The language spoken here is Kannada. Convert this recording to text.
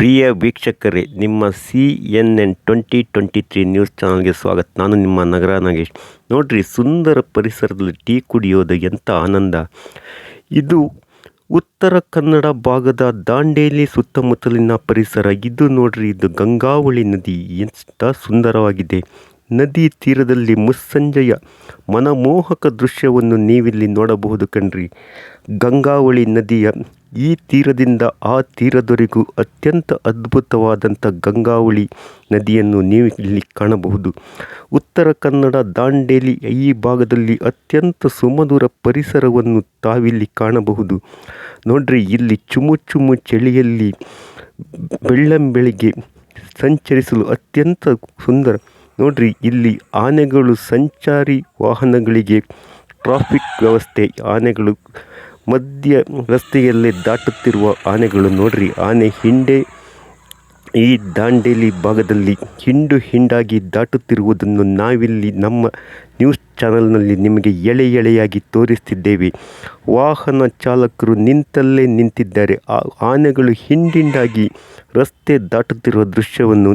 ಪ್ರಿಯ ವೀಕ್ಷಕರೇ, ನಿಮ್ಮ C N N twenty twenty three news ಚಾನಲ್ಗೆ ಸ್ವಾಗತ. ನಾನು ನಿಮ್ಮ ನಗರ ನಾಗೇಶ್. ನೋಡ್ರಿ, ಸುಂದರ ಪರಿಸರದಲ್ಲಿ ಟೀ ಕುಡಿಯೋದು ಎಂಥ ಆನಂದ. ಇದು ಉತ್ತರ ಕನ್ನಡ ಭಾಗದ ದಾಂಡೇಲಿ ಸುತ್ತಮುತ್ತಲಿನ ಪರಿಸರ. ಇದು ನೋಡ್ರಿ, ಇದು ಗಂಗಾವಳಿ ನದಿ. ಎಂಥ ಸುಂದರವಾಗಿದೆ. ನದಿ ತೀರದಲ್ಲಿ ಮುಸ್ಸಂಜೆಯ ಮನಮೋಹಕ ದೃಶ್ಯವನ್ನು ನೀವಿಲ್ಲಿ ನೋಡಬಹುದು ಕಣ್ರಿ. ಗಂಗಾವಳಿ ನದಿಯ ಈ ತೀರದಿಂದ ಆ ತೀರದವರೆಗೂ ಅತ್ಯಂತ ಅದ್ಭುತವಾದಂಥ ಗಂಗಾವಳಿ ನದಿಯನ್ನು ನೀವು ಇಲ್ಲಿ ಕಾಣಬಹುದು. ಉತ್ತರ ಕನ್ನಡ ದಾಂಡೇಲಿ ಈ ಭಾಗದಲ್ಲಿ ಅತ್ಯಂತ ಸುಮಧುರ ಪರಿಸರವನ್ನು ತಾವಿಲ್ಲಿ ಕಾಣಬಹುದು. ನೋಡ್ರಿ, ಇಲ್ಲಿ ಚುಮು ಚುಮು ಚಳಿಯಲ್ಲಿ ಬೆಳ್ಳಂಬೆಳಿಗ್ಗೆ ಸಂಚರಿಸಲು ಅತ್ಯಂತ ಸುಂದರ. ನೋಡ್ರಿ, ಇಲ್ಲಿ ಆನೆಗಳು ಸಂಚಾರಿ ವಾಹನಗಳಿಗೆ ಟ್ರಾಫಿಕ್ ವ್ಯವಸ್ಥೆ, ಆನೆಗಳು ಮಧ್ಯ ರಸ್ತೆಯಲ್ಲೇ ದಾಟುತ್ತಿರುವ ಆನೆಗಳು ನೋಡ್ರಿ. ಆನೆ ಹಿಂಡೆ ಈ ದಾಂಡೇಲಿ ಭಾಗದಲ್ಲಿ ಹಿಂಡು ಹಿಂಡಾಗಿ ದಾಟುತ್ತಿರುವುದನ್ನು ನಾವಿಲ್ಲಿ ನಮ್ಮ ನ್ಯೂಸ್ ಚಾನಲ್ನಲ್ಲಿ ನಿಮಗೆ ಎಳೆ ಎಳೆಯಾಗಿ ತೋರಿಸ್ತಿದ್ದೇವೆ. ವಾಹನ ಚಾಲಕರು ನಿಂತಲ್ಲೇ ನಿಂತಿದ್ದಾರೆ. ಆ ಆನೆಗಳು ಹಿಂಡಿಂಡಾಗಿ ರಸ್ತೆ ದಾಟುತ್ತಿರುವ ದೃಶ್ಯವನ್ನು